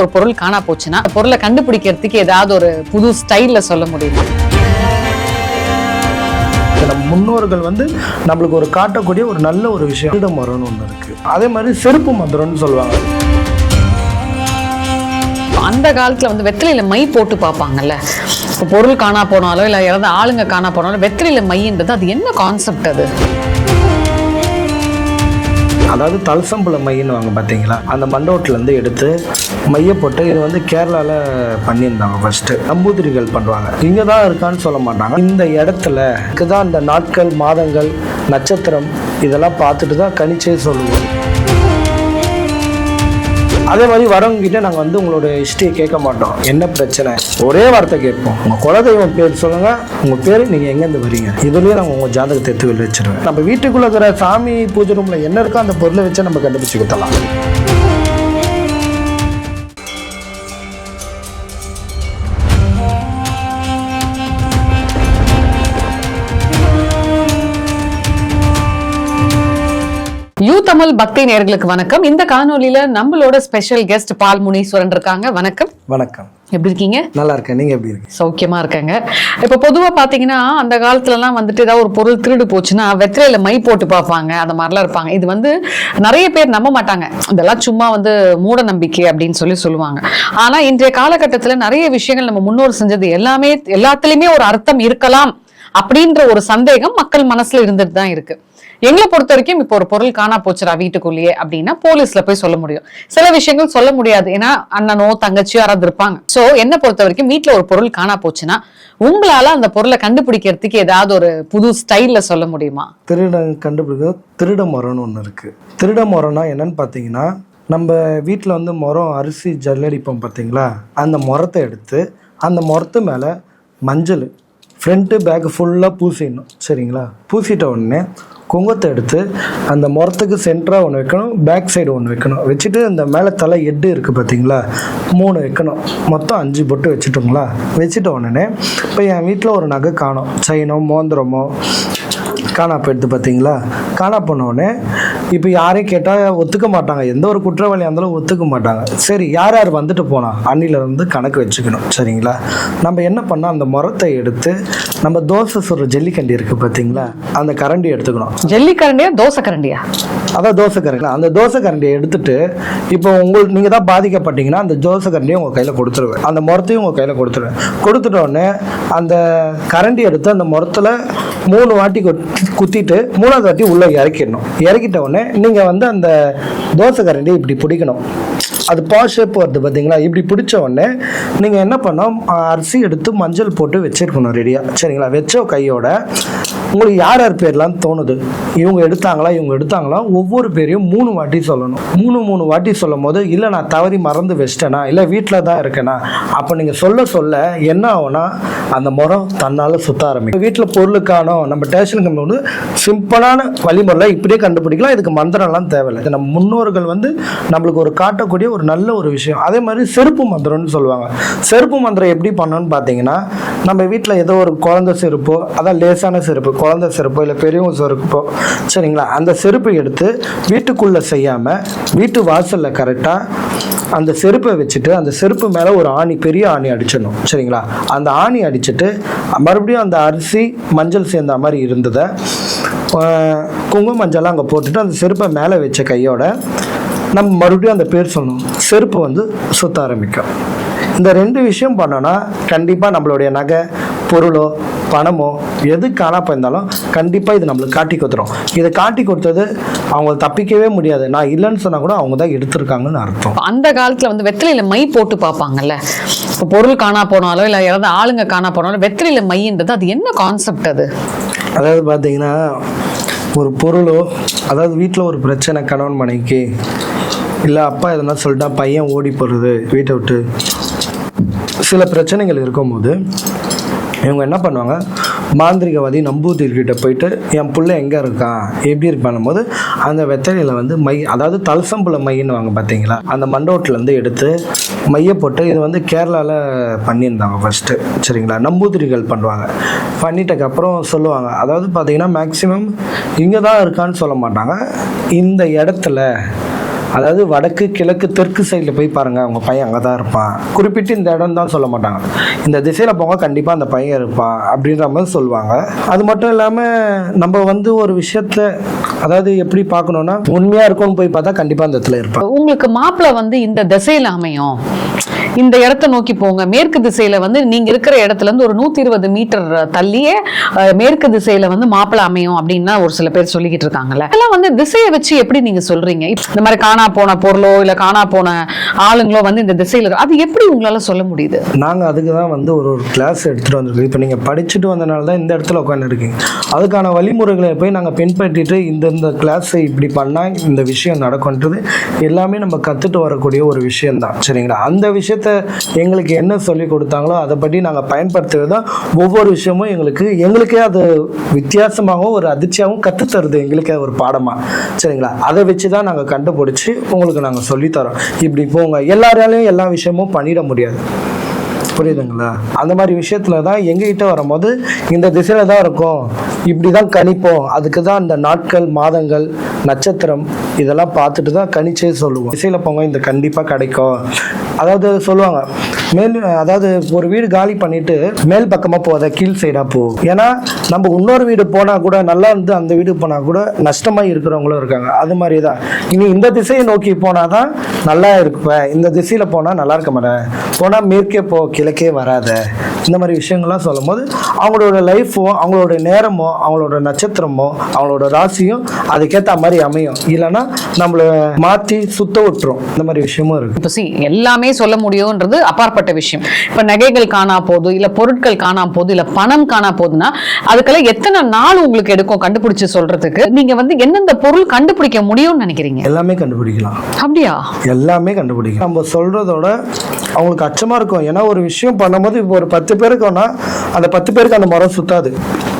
ஒரு பொருள் காணா போச்சுன்னா பொருளை கண்டுபிடிக்கிறதுக்கு ஏதாவது ஒரு புது ஸ்டைல்ல சொல்ல முடியுமா? நம்ம முன்னோர்கள் வந்து நம்மளுக்கு ஒரு காட்டக்கூடிய ஒரு நல்ல ஒரு விஷயம் திருட மரம்னு ஒன்று இருக்குது அதே மாதிரி செருப்பு மந்திரம்னு சொல்லுவாங்க. அந்த காலத்துல வந்து வெத்திலையில மை போட்டு பார்ப்பாங்கல்ல. இப்போ பொருள் காணா போனாலோ இல்ல யாராவது ஆளுங்க காணா போனாலோ வெத்திலையில மைன்றது அது என்ன கான்செப்ட் அது? அதாவது தலசம்புல மையன்னு வாங்க பார்த்தீங்களா? அந்த மண்டோட்டிலேருந்து எடுத்து மைய போட்டு இது வந்து கேரளாவில் பண்ணியிருந்தாங்க ஃபர்ஸ்ட்டு நம்பூதிரிகள் பண்ணுவாங்க இங்கே தான் இருக்கான்னு சொல்ல மாட்டாங்க. இந்த இடத்துல தான் இந்த நாட்கள் மாதங்கள் நட்சத்திரம் இதெல்லாம் பார்த்துட்டு தான் கணிச்சே சொல்லுவோம் அதே மாதிரி வரவங்க கிட்ட நாங்கள் வந்து உங்களோட ஹிஸ்ட்ரியை கேட்க மாட்டோம். என்ன பிரச்சனை? ஒரே வார்த்தை கேட்போம். உங்கள் குலதெய்வம் பேர் சொல்லுங்க உங்கள் பேர் நீங்கள் எங்கேருந்து வரீங்க? இதுலேயே நாங்கள் உங்கள் ஜாதகத்தை எடுத்து வச்சுருவேன் வச்சிருவேன். நம்ம வீட்டுக்குள்ள இருக்கிற சாமி பூஜை ரூமில் என்ன இருக்கோ அந்த பொருளை வச்சு நம்ம கண்டுபிடிச்சு கொடுத்தலாம் யூ தமிழ் பக்தி நேயர்களுக்கு வணக்கம். இந்த காணொளியில நம்மளோட ஸ்பெஷல் கெஸ்ட் பால் முனீஸ்வரன் இருக்காங்க. வணக்கம். வணக்கம். எப்படி இருக்கீங்க? நல்லா இருக்கேன். நீங்கள் எப்படி இருக்கீங்க? சௌக்கியமா இருக்காங்க. இப்ப பொதுவா பாத்தீங்கன்னா அந்த காலத்துல எல்லாம் வந்துட்டு ஏதாவது ஒரு பொருள் திருடு போச்சுன்னா வெத்திரையில மை போட்டு பார்ப்பாங்க. அந்த மாதிரிலாம் இருப்பாங்க. இது வந்து நிறைய பேர் நம்ப மாட்டாங்க. இதெல்லாம் சும்மா வந்து மூட நம்பிக்கை அப்படின்னு சொல்லி சொல்லுவாங்க. ஆனா இன்றைய காலகட்டத்துல நிறைய விஷயங்கள் நம்ம முன்னோர் செஞ்சது எல்லாமே எல்லாத்துலயுமே ஒரு அர்த்தம் இருக்கலாம் அப்படின்ற ஒரு சந்தேகம் மக்கள் மனசுல இருந்துட்டு தான் இருக்கு. எங்களை பொறுத்த வரைக்கும் இப்போ ஒரு பொருள் காணா போச்சுடா வீட்டுக்குள்ளேயே அப்படின்னா போலீஸ்ல போய் சொல்ல முடியும். சில விஷயங்கள் சொல்ல முடியாது. ஏன்னா அண்ணனோ தங்கச்சியோ யாராவது இருப்பாங்க. சோ என்ன பொறுத்த வரைக்கும் வீட்டுல ஒரு பொருள் காணா போச்சுன்னா உங்களால அந்த பொருளை கண்டுபிடிக்கிறதுக்கு ஏதாவது ஒரு புது ஸ்டைல்ல சொல்ல முடியுமா? திருடன் கண்டுபிடிக்கிறது திருட மரம்னு ஒன்று இருக்குது திருட மரம்னா என்னன்னு பார்த்தீங்கன்னா நம்ம வீட்டில் வந்து மரம் அரிசி ஜல்லடிப்போம் பார்த்தீங்களா அந்த முறத்தை எடுத்து அந்த முறத்து மேலே மஞ்சள் ஃப்ரண்ட்டு பேக்கு ஃபுல்லாக பூசிடணும். சரிங்களா? பூசிட்ட உடனே குங்குமத்தை எடுத்து அந்த முரத்துக்கு சென்டராக ஒன்று வைக்கணும் பேக் சைடு ஒன்று வைக்கணும். வச்சுட்டு இந்த மேலே தலை எட்டு இருக்குது பார்த்தீங்களா மூணு வைக்கணும். மொத்தம் அஞ்சு பொட்டு வச்சுட்டோங்களா வச்சுட்ட உடனே இப்போ என் வீட்டில் ஒரு நகை காணோம். செயினோ மோந்திரமோ காணா போயிடுது பார்த்தீங்களா காணா போனோடனே இப்போ யாரையும் கேட்டால் ஒத்துக்க மாட்டாங்க. எந்த ஒரு குற்றவாளியாக இருந்தாலும் ஒத்துக்க மாட்டாங்க. சரி யார் யார் வந்துட்டு போனா அன்னில இருந்து கணக்கு வச்சுக்கணும். சரிங்களா? நம்ம என்ன பண்ணோம் அந்த முறத்தை எடுத்து நம்ம தோசை சுடுற ஜல்லிக்கண்டி இருக்குது பார்த்தீங்களா அந்த கரண்டி எடுத்துக்கணும். ஜல்லி கரண்டியா தோசை கரண்டியா அதான் தோசை கரண்டி அந்த தோசை கரண்டியை எடுத்துட்டு இப்போ உங்களுக்கு நீங்கள் தான் பாதிக்கப்பட்டீங்கன்னா அந்த தோசை கரண்டியை உங்கள் கையில் கொடுத்துருவேன். அந்த முறத்தையும் உங்கள் கையில் கொடுத்துருவேன். கொடுத்துட்ட உடனே அந்த கரண்டி எடுத்து அந்த முறத்தில் மூணு வாட்டி கொத்தி- குத்திட்டு மூணாவது வாட்டி உள்ளே இறக்கிடணும். இறக்கிட்ட உடனே நீங்கள் வந்து அந்த தோசை கரண்டி இப்படி பிடிக்கணும். அது பா ஷேப் வருது பார்த்தீங்களா இப்படி பிடிச்ச உடனே நீங்கள் என்ன பண்ணோம் அரிசி எடுத்து மஞ்சள் போட்டு வச்சிருக்கணும் ரெடியாக சரிங்களா? வச்ச கையோட உங்களுக்கு யார் யார் பேர்லாம் தோணுது? இவங்க எடுத்தாங்களா? இவங்க எடுத்தாங்களா? ஒவ்வொரு பேரையும் மூணு வாட்டி சொல்லணும். மூணு மூணு வாட்டி சொல்லும் போது இல்லை நான் தவறி மறந்து வச்சிட்டேனா? இல்லை வீட்டில் தான் இருக்கேனா? அப்போ நீங்கள் சொல்ல சொல்ல என்ன ஆகும்னா அந்த முறம் தன்னால் சுத்த ஆரம்பிக்கும். வீட்டில் பொருளுக்கான நம்ம டேஷன் வந்து சிம்பிளான வழிமுறையில் இப்படியே கண்டுபிடிக்கலாம். இதுக்கு மந்திரம்லாம் தேவையில்லை. நம்ம முன்னோர்கள் வந்து நம்மளுக்கு ஒரு பண்ணக்கூடிய ஒரு நல்ல ஒரு விஷயம். அதே மாதிரி செருப்பு மந்திரம்னு சொல்லுவாங்க. செருப்பு மந்திரம் எப்படி பண்ணணும்னு பார்த்தீங்கன்னா நம்ம வீட்டில் ஏதோ ஒரு குழந்த செருப்போ அதான் லேசான செருப்பு குழந்த செருப்போ இல்லை பெரியவங்க செருப்போ சரிங்களா? அந்த செருப்பை எடுத்து வீட்டுக்குள்ளே செய்யாமல் வீட்டு வாசலில் கரெக்டாக அந்த செருப்பை வச்சுட்டு அந்த செருப்பு மேலே ஒரு ஆணி பெரிய ஆணி அடிச்சிடணும் சரிங்களா? அந்த ஆணி அடிச்சுட்டு மறுபடியும் அந்த அரிசி மஞ்சள் சேர்ந்த மாதிரி இருந்ததை குங்கும மஞ்சள்லாம் அங்கே போட்டுட்டு அந்த செருப்பை மேலே வச்ச கையோட நம்ம மறுபடியும் அந்த பேர் சொல்லணும். செருப்பு வந்து சுத்த ஆரம்பிக்கும். இந்த ரெண்டு விஷயம் பண்ணோன்னா கண்டிப்பாக நம்மளுடைய நகை பொருளோ பணமோ எது காணா போயிருந்தாலும் கண்டிப்பாக இது நம்மளுக்கு காட்டி கொடுத்துரும். இதை காட்டி கொடுத்தது அவங்க தப்பிக்கவே முடியாது. நான் இல்லைன்னு சொன்னால் கூட அவங்க தான் எடுத்திருக்காங்கன்னு அர்த்தம். அந்த காலத்துல வந்து வெத்திலையில மை போட்டு பார்ப்பாங்கல்ல? இப்போ பொருள் காணா போனாலோ இல்ல யாராவது ஆளுங்க காணா போனாலோ வெத்திலையில மைன்றது அது என்ன கான்செப்ட் அது? அதாவது பார்த்தீங்கன்னா ஒரு பொருளோ அதாவது வீட்டில் ஒரு பிரச்சனை கணவன் மனைவிக்கு இல்லை அப்பா எதனா சொல்லிட்டா பையன் ஓடி போடுறது வீட்டை விட்டு. சில பிரச்சனைகள் இருக்கும்போது இவங்க என்ன பண்ணுவாங்க? மாந்திரிகவாதி நம்பூதிரிகிட்ட போயிட்டு என் பிள்ளை எங்கே இருக்கான் எப்படி இருப்பான் போது அந்த வெத்தலையில் வந்து மை அதாவது தலசம்புல மைன்னு வாங்க பார்த்தீங்களா அந்த மண்டோட்டிலேருந்து எடுத்து மைய போட்டு இது வந்து கேரளாவில் பண்ணியிருந்தாங்க ஃபஸ்ட்டு சரிங்களா? நம்பூதிரிகள் பண்ணுவாங்க. பண்ணிட்டக்கப்புறம் சொல்லுவாங்க. அதாவது பார்த்தீங்கன்னா மேக்ஸிமம் இங்கே தான் இருக்கான்னு சொல்ல மாட்டாங்க. இந்த இடத்துல அதாவது வடக்கு கிழக்கு தெற்கு சைடில் போய் பாருங்கள் அவங்க பையன் அங்கே தான் இருப்பான். குறிப்பிட்டு இந்த இடம் தான் சொல்ல மாட்டாங்க. இந்த திசையில் போங்க கண்டிப்பாக அந்த பையன் இருப்பான் அப்படின்ற மாதிரி சொல்லுவாங்க. அது மட்டும் இல்லாமல் நம்ம வந்து ஒரு விஷயத்த அதாவது எப்படி பார்க்கணுன்னா உண்மையாக இருக்கும்னு போய் பார்த்தா கண்டிப்பாக அந்த இடத்துல இருப்பான். உங்களுக்கு மாப்பிள்ளை வந்து இந்த திசையில் அமையும். இந்த இடத்த நோக்கி போங்க. மேற்கு திசையில வந்து நீங்க இருக்கிற இடத்துல இருந்து ஒரு நூத்தி இருபது மீட்டர் தள்ளியே மேற்கு திசையில வந்து மாப்பிள்ள அமையும் அப்படின்னா ஒரு சில பேர் சொல்லிக்கிட்டு இருக்காங்கல்ல. இதெல்லாம் வந்து திசையை வச்சு எப்படி நீங்க சொல்றீங்க? இந்த மாதிரி காணா போன பொருளோ இல்ல காணா போன ஆளுங்களோ வந்து இந்த திசையில அது எப்படி உங்களால சொல்ல முடியுது? நாங்கள் அதுக்கு தான் வந்து ஒரு ஒரு கிளாஸ் எடுத்துகிட்டு வந்திருக்கோம். இப்போ நீங்க படிச்சுட்டு வந்தனால தான் இந்த இடத்துல உட்காந்துருக்கீங்க அதுக்கான வழிமுறைகளை போய் நாங்கள் பின்பற்றிட்டு இந்த இந்த கிளாஸை இப்படி பண்ணால் இந்த விஷயம் நடக்கும்ன்றது எல்லாமே நம்ம கற்றுட்டு வரக்கூடிய ஒரு விஷயந்தான் சரிங்களா? அந்த விஷயத்த எங்களுக்கு என்ன சொல்லி கொடுத்தாங்களோ அதை பற்றி நாங்கள் பயன்படுத்துறது தான் ஒவ்வொரு விஷயமும் எங்களுக்கு எங்களுக்கே அது வித்தியாசமாகவும் ஒரு அதிர்ச்சியாகவும் கற்றுத்தருது எங்களுக்கே ஒரு பாடமாக சரிங்களா? அதை வச்சு தான் நாங்கள் கண்டுபிடிச்சி உங்களுக்கு நாங்கள் சொல்லித்தரோம் இப்படி போங்க. எல்லாராலையும் எல்லா விஷயமும் பண்ணிட முடியாது. புரியுதுங்களா? அந்த மாதிரி விஷயத்துல தான் எங்ககிட்ட வரும்போது இந்த திசையில தான் இருக்கும். இப்படி தான் கணிப்போம். அதுக்கு தான் இந்த நாட்கள் மாதங்கள் நட்சத்திரம் இதெல்லாம் பார்த்துட்டு தான் கணிச்சே சொல்லுவோம். திசையில போங்க இந்த கண்டிப்பாக கிடைக்கும். அதாவது சொல்லுவாங்க மேல் அதாவது ஒரு வீடு காலி பண்ணிட்டு மேல் பக்கமாக போகாத கீழ் சைடாக போ. ஏன்னா நம்ம இன்னொரு வீடு போனால் கூட நல்லா இருந்து அந்த வீடு போனால் கூட நஷ்டமாக இருக்கிறவங்களும் இருக்காங்க. அது மாதிரி தான் இனி இந்த திசையை நோக்கி போனால் தான் நல்லா இருப்பேன் இந்த திசையில் போனால் நல்லா இருக்க மாட்டேன். போனால் மேற்கே போ கிழக்கே வராத. இந்த மாதிரி விஷயங்கள்லாம் சொல்லும்போது அவங்களோட லைஃபோ அவங்களோட நேரமோ அவங்களோட நட்சத்திரமோ அவங்களோட ராசியும் அதுக்கேற்ற மாதிரி அமையும். இல்லைன்னா நம்மளை மாற்றி சுத்த விட்டுரும். இந்த மாதிரி விஷயமும் இருக்குது இப்போ சி எல்லாமே சொல்ல முடியும்ன்றது அப்பாற்பட்ட விஷயம். இப்ப நகைகள் காணா போகுது இல்ல பொருட்கள் காணா போகுது இல்ல பணம் காணா போகுதுன்னா அதுக்கெல்லாம் எத்தனை நாள் உங்களுக்கு எடுக்கும் கண்டுபிடிச்சு சொல்றதுக்கு? நீங்க வந்து எந்தெந்த பொருள் கண்டுபிடிக்க முடியும்னு நினைக்கிறீங்க? எல்லாமே கண்டுபிடிக்கலாம். அப்படியா? எல்லாமே கண்டுபிடிக்கும் நம்ம சொல்றதோட அவங்களுக்கு அச்சமா இருக்கும். ஏன்னா ஒரு விஷயம் பண்ணும்போது இப்போ ஒரு பத்து பேருக்குன்னா அந்த பத்து பேருக்கு அந்த மரம் சுத்தாது.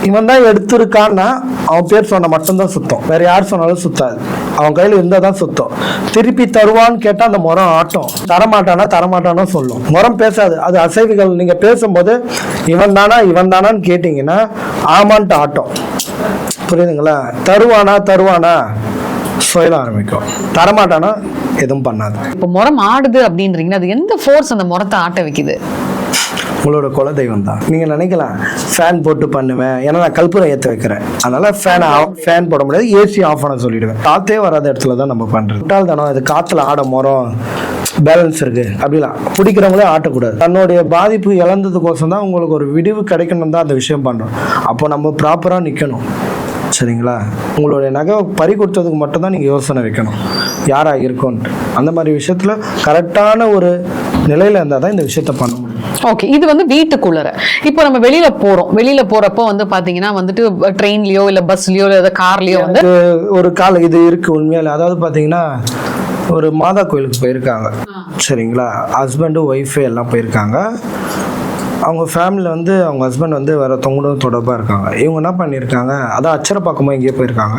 இவன் தான் எடுத்திருக்கான்னா அவன் பேர் சொன்ன மட்டும்தான் சுத்தம். வேற யார் சொன்னாலும் சுத்தாது. அவன் கையில இருந்தா தான் சுத்தம். திருப்பி தருவான்னு கேட்டா அந்த முறம் ஆட்டம். தரமாட்டானா தரமாட்டானா சொல்லும். முறம் பேசாது. அது அசைவுகள். நீங்க பேசும்போது இவன் தானா இவன் தானான்னு கேட்டீங்கன்னா ஆமான்ட்டு ஆட்டம். புரியுதுங்களா? தருவானா தருவானா? சொல்ல ஆரம்பிக்கும். தரமாட்டானா எதுவும் பண்ணாது. இப்ப முறம் ஆடுது அப்படின்றீங்கன்னா அது எந்த ஃபோர்ஸ் அந்த முறத்தை ஆட்ட வைக்குது? உங்களோட குல தெய்வம் தான் நீங்கள் நினைக்கலாம் ஃபேன் போட்டு பண்ணுவேன் ஏன்னா நான் கற்பூரம் ஏற்ற வைக்கிறேன். அதனால ஃபேன் ஃபேன் போட முடியாது ஏசி ஆஃப் பண்ண சொல்லிடுவேன். காற்றே வராத இடத்துல தான் நம்ம பண்ணுறது முட்டாள் தானோ இது காற்றுல ஆட மரம் பேலன்ஸ் இருக்கு. அப்படிலாம். பிடிக்கிறவங்களே ஆட்டக்கூடாது. தன்னுடைய பாதிப்பு இழந்ததுக்கோசம் தான் உங்களுக்கு ஒரு விடிவு கிடைக்கணும் தான் அந்த விஷயம் பண்ணுறோம் அப்போ நம்ம ப்ராப்பராக நிற்கணும் சரிங்களா? உங்களுடைய நகை பறி கொடுத்ததுக்கு மட்டும்தான் நீங்கள் யோசனை வைக்கணும். யாராக இருக்கோன்ட்டு. அந்த மாதிரி விஷயத்தில் கரெக்டான ஒரு நிலையில் இருந்தால் தான் இந்த விஷயத்த பண்ண முடியும். ஓகே இது வந்து வீட்டுக்குள்ளற இப்போ நம்ம வெளியில போறோம். வெளியில போறப்போ வந்து பாத்தீங்கன்னா வந்துட்டு ட்ரெயின்லயோ இல்ல பஸ்லயோ இல்ல கார்லயோ வந்து ஒரு கால இது இருக்கு உண்மையில. அதாவது பாத்தீங்கன்னா ஒரு மாதா கோயிலுக்கு போயிருக்காங்க. சரிங்களா? ஹஸ்பண்டு ஒய்ஃபு எல்லாம் போயிருக்காங்க. அவங்க ஃபேமிலியில் வந்து அவங்க ஹஸ்பண்ட் வந்து வேற தொங்கடும் தொடர்பாக இருக்காங்க. இவங்க என்ன பண்ணியிருக்காங்க? அதான் அச்சரப்பாக்கமாக எங்கேயோ போயிருக்காங்க.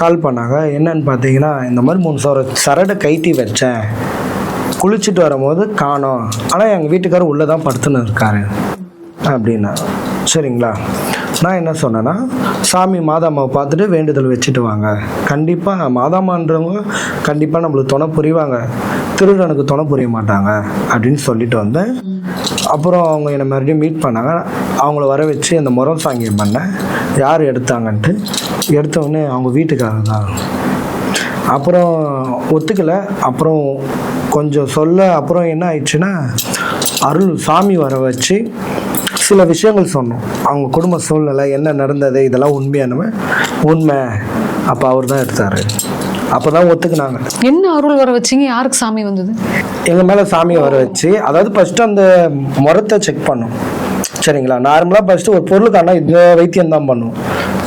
கால் பண்ணாங்க. என்னன்னு பார்த்தீங்கன்னா இந்த மாதிரி மூணு சவர சரடை கைட்டி வச்சேன். குளிச்சுட்டு வரும்போது காணோம். ஆனால் எங்கள் வீட்டுக்காரர் உள்ளே தான் படுத்துன்னு இருக்காரு. அப்படின்னா சரிங்களா? நான் என்ன சொன்னேன்னா சாமி மாதாம்மாவை பார்த்துட்டு வேண்டுதல் வச்சுட்டு வாங்க. கண்டிப்பாக மாதாமான்றவங்க கண்டிப்பாக நம்மளுக்கு துணை புரிவாங்க. திருடனுக்கு துணை புரிய மாட்டாங்க. அப்படின்னு சொல்லிட்டு வந்தேன். அப்புறம் அவங்க என்னை மறுபடியும் மீட் பண்ணாங்க. அவங்கள வர வச்சு அந்த முறம் சாங்கியம் பண்ணேன். யார் எடுத்தாங்கன்ட்டு. எடுத்தவொடனே அவங்க வீட்டுக்காரங்க தான். அப்புறம் ஒத்துக்கலை. அப்புறம் கொஞ்சம் சொல்ல அப்புறம் என்ன ஆயிடுச்சுன்னா அருள் சாமி வர வச்சு சில விஷயங்கள் சொன்னோம். அவங்க குடும்ப சூழ்நிலை என்ன நடந்தது இதெல்லாம் உண்மையானவ உண்மை. அப்போ அவர் தான் எடுத்தார். அப்போ தான் ஒத்துக்குனாங்க. என்ன அருள் வர வச்சீங்க? யாருக்கு சாமி வந்தது? எங்கள் மேலே சாமியை வர வச்சு அதாவது ஃபஸ்ட்டு அந்த முறத்தை செக் பண்ணோம். சரிங்களா? நார்மலாக ஃபஸ்ட்டு ஒரு பொருளுக்கான இந்த வைத்தியம் தான் பண்ணும்.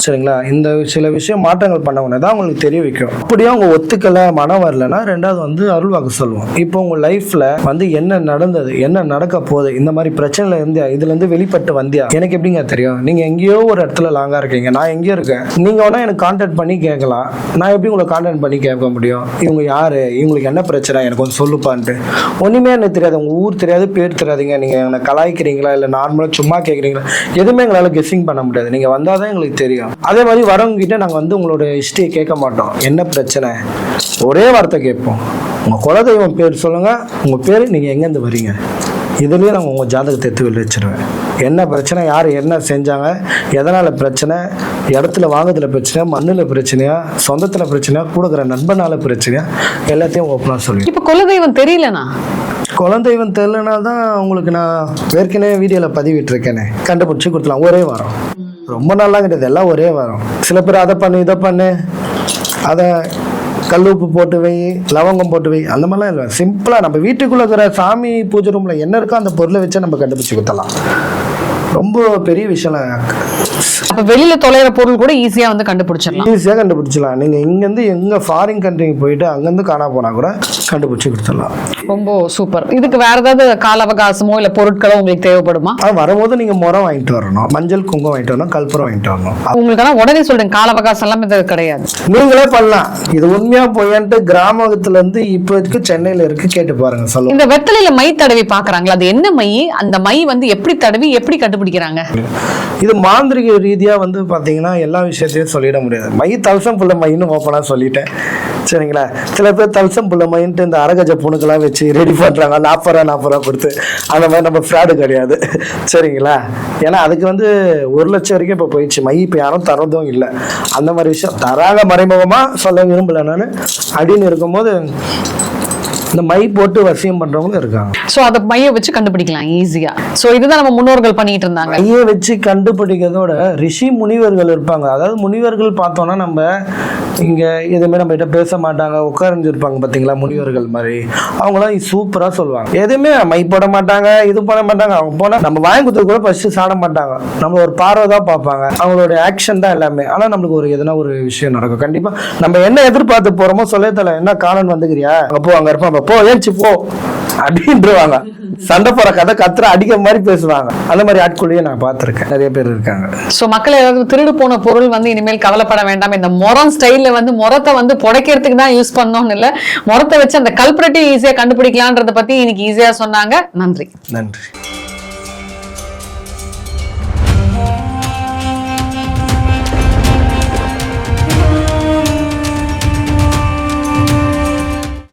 சரிங்களா? இந்த சில விஷயம் மாற்றங்கள் பண்ண உடனே தான் உங்களுக்கு தெரிய வைக்கும் அப்படியே அவங்க ஒத்துக்கலை மனம் வரலன்னா ரெண்டாவது வந்து அருள்வாக்கு சொல்லுவோம். இப்போ உங்கள் லைஃப்பில் வந்து என்ன நடந்தது என்ன நடக்க போகுது இந்த மாதிரி பிரச்சனைல இருந்தியா? இதுலேருந்து வெளிப்பட்டு வந்தியா? எனக்கு எப்படிங்க தெரியும்? நீங்கள் எங்கேயோ ஒரு இடத்துல லாங்காக இருக்கீங்க. நான் எங்கேயோ இருக்கேன். நீங்கள் வேணால் எனக்கு கான்டாக்ட் பண்ணி கேட்கலாம். நான் எப்படி உங்களை கான்டாக்ட் பண்ணி கேட்க முடியும்? இவங்க யார்? இவங்களுக்கு என்ன பிரச்சனை? எனக்கு கொஞ்சம் சொல்லுப்பான்ட்டு. ஒன்றுமே எனக்கு தெரியாது. உங்கள் ஊர் தெரியாது பேர் தெரியாதுங்க. நீங்கள் என்னை கலாய்க்கிறீங்களா? இல்லை நார்மலாக சும்மா கேட்குறீங்களா? எதுவுமே எங்களால் கெஸ்ஸிங் பண்ண முடியாது. நீங்கள் வந்தால் தான் எங்களுக்கு தெரியும். அதே மாதிரி வரவங்க கிட்ட நாங்கள் வந்து உங்களோட ஹிஸ்ட்ரியை கேட்க மாட்டோம். என்ன பிரச்சனை? ஒரே வார்த்தை கேட்போம். உங்கள் குலதெய்வம் பேர் சொல்லுங்கள் உங்கள் பேர் நீங்கள் எங்கேருந்து வரீங்க? இதுலேயே நான் உங்கள் ஜாதகத்தை எடுத்து வெளில வச்சிருவேன் என்ன பிரச்சனை? யார் என்ன செஞ்சாங்க? எதனால் பிரச்சனை? இடத்துல வாங்குறதுல பிரச்சனையா? மண்ணில் பிரச்சனையா? சொந்தத்தில் பிரச்சனையா? கூடக்கிற நண்பனால பிரச்சனையா? எல்லாத்தையும் ஓப்பனாக சொல்லி இப்ப குலதெய்வம் தெரியலனா குலதெய்வம் தெரிலனா தான் உங்களுக்கு நான் ஏற்கனவே வீடியோவில் பதிவிட்டிருக்கேனே. கண்டுபிடிச்சி கொடுத்துலாம் ஒரே வாரம். ரொம்ப நல்லா கிடையாது எல்லாம் ஒரே வாரம். சில பேர் அதை பண்ணு இதை பண்ணு. அதை கல் உப்பு போட்டு வை லவங்கம் போட்டு வை அந்த மாதிரிலாம் இல்லை. சிம்பிளாக நம்ம வீட்டுக்குள்ளே இருக்கிற சாமி பூஜை ரூமில் என்ன இருக்கோ அந்த பொருளை வச்சு நம்ம கண்டுபிடிச்சி கொடுத்தலாம் ரொம்ப பெரிய விஷயம் அப்ப வெளியில தொலைகிற பொருள் கூட ஈஸியா வந்து கண்டுபிடிச்சிடலாம். ஈஸியாக கண்டுபிடிச்சலாம் நீங்கள் இங்கேருந்து எங்கே ஃபாரின் கண்ட்ரிக்கு போயிட்டு அங்கேருந்து காணா போனால் கூட கண்டுபிடிச்சி கொடுத்துடலாம். ரொம்ப சூப்பர் இதுக்கு வேற ஏதாவது கால அவகாசமோ இல்ல பொருட்களோ உங்களுக்கு தேவைப்படுமா? அது வரும்போது நீங்கள் முறம் வாங்கிட்டு வரணும். மஞ்சள் குங்குமம் வாங்கிட்டு வரணும். கற்பூரம் வாங்கிட்டு வரணும். உங்களுக்கு உடனே சொல்றேன் கால அவகாசம் எல்லாம் இது கிடையாது. நீங்களே பண்ணலாம். இது உண்மையா பொய்யான்ட்டு கிராமத்துல இருந்து இப்போ இருக்கு சென்னையில இருக்கு கேட்டு பாருங்க சொல்லுங்க. இந்த வெத்தலையில மை தடவி பாக்குறாங்களா அது என்ன மை? அந்த மை வந்து எப்படி தடவி எப்படி கண்டுபிடிக்கிறாங்க. இது மாந்திரிக ரீதியா வந்து பாத்தீங்கன்னா எல்லா விஷயத்தையும் சொல்லிட முடியாது. மை தலசம் புள்ள மைன்னு ஓப்பனாக சொல்லிட்டேன். சரிங்களா? சில பேர் தலசம் புள்ள மைன்ட்டு இந்த அரகஜ புணுக்கெல்லாம் வச்சு ரெடி பண்ணுறாங்க நாற்பது ரூபா நாற்பது ரூபா கொடுத்து அந்த மாதிரி நம்ம ஃப்ராடு கிடையாது. சரிங்களா? ஏன்னா அதுக்கு வந்து ஒரு லட்சம் வரைக்கும் இப்போ போயிடுச்சு. மை இப்போ யாரும் தரதும் இல்லை. அந்த மாதிரி விஷயம். தராங்க மறைமுகமா சொல்ல விரும்பல நான். அப்படின்னு இருக்கும்போது இந்த மை போட்டு வசியம் பண்றவங்களும் இருக்காங்க. சோ அத மைய வச்சு கண்டுபிடிக்கலாம் ஈஸியா சோ இதுதான் நம்ம முன்னோர்கள் பண்ணிட்டு இருந்தாங்க. மைய வச்சு கண்டுபிடிக்கிறதோட ரிஷி முனிவர்கள் இருப்பாங்க. அதாவது முனிவர்கள் பார்த்தோம்னா நம்ம இங்க எதுவுமே நம்ம கிட்ட பேச மாட்டாங்க உட்கார்ந்துருப்பாங்க பாத்தீங்களா முனிவர்கள் மாதிரி. அவங்களாம் சூப்பரா சொல்லுவாங்க. எதுவுமே மை போட மாட்டாங்க இது பண்ண மாட்டாங்க அவங்க போனா நம்ம வாங்கி கொடுத்தது கூட ஃபர்ஸ்ட் சாட மாட்டாங்க. நம்ம ஒரு பார்வை தான் பார்ப்பாங்க. அவங்களோட ஆக்ஷன் தான் எல்லாமே. ஆனா நம்மளுக்கு ஒரு எதனா ஒரு விஷயம் நடக்கும். கண்டிப்பா நம்ம என்ன எதிர்பார்த்து போறோமோ சொல்லே தல என்ன காலன் வந்துக்கிறியா? அங்க போ அங்க இருப்பான் போ ஏன்ச்சு போ அப்படின்றவாங்க. சண்டை போற கதை கத்துற அடிக்கிற மாதிரி பேசுவாங்க. அந்த மாதிரி ஆட்குள்ளேயே நான் பார்த்துருக்கேன். நிறைய பேர் இருக்காங்க. சோ மக்கள் ஏதாவது திருடு போன பொருள் வந்து இனிமேல் கவலைப்பட வேண்டாம். இந்த முறம் ஸ்டைல்ல வந்து முறத்தை வந்து புடைக்கிறதுக்கு தான் யூஸ் பண்ணோம்னு இல்ல. முறத்தை வச்சு அந்த கல்பரட்டி ஈஸியா கண்டுபிடிக்கலான்றத பத்தி இன்னைக்கு ஈஸியா சொன்னாங்க. நன்றி. நன்றி.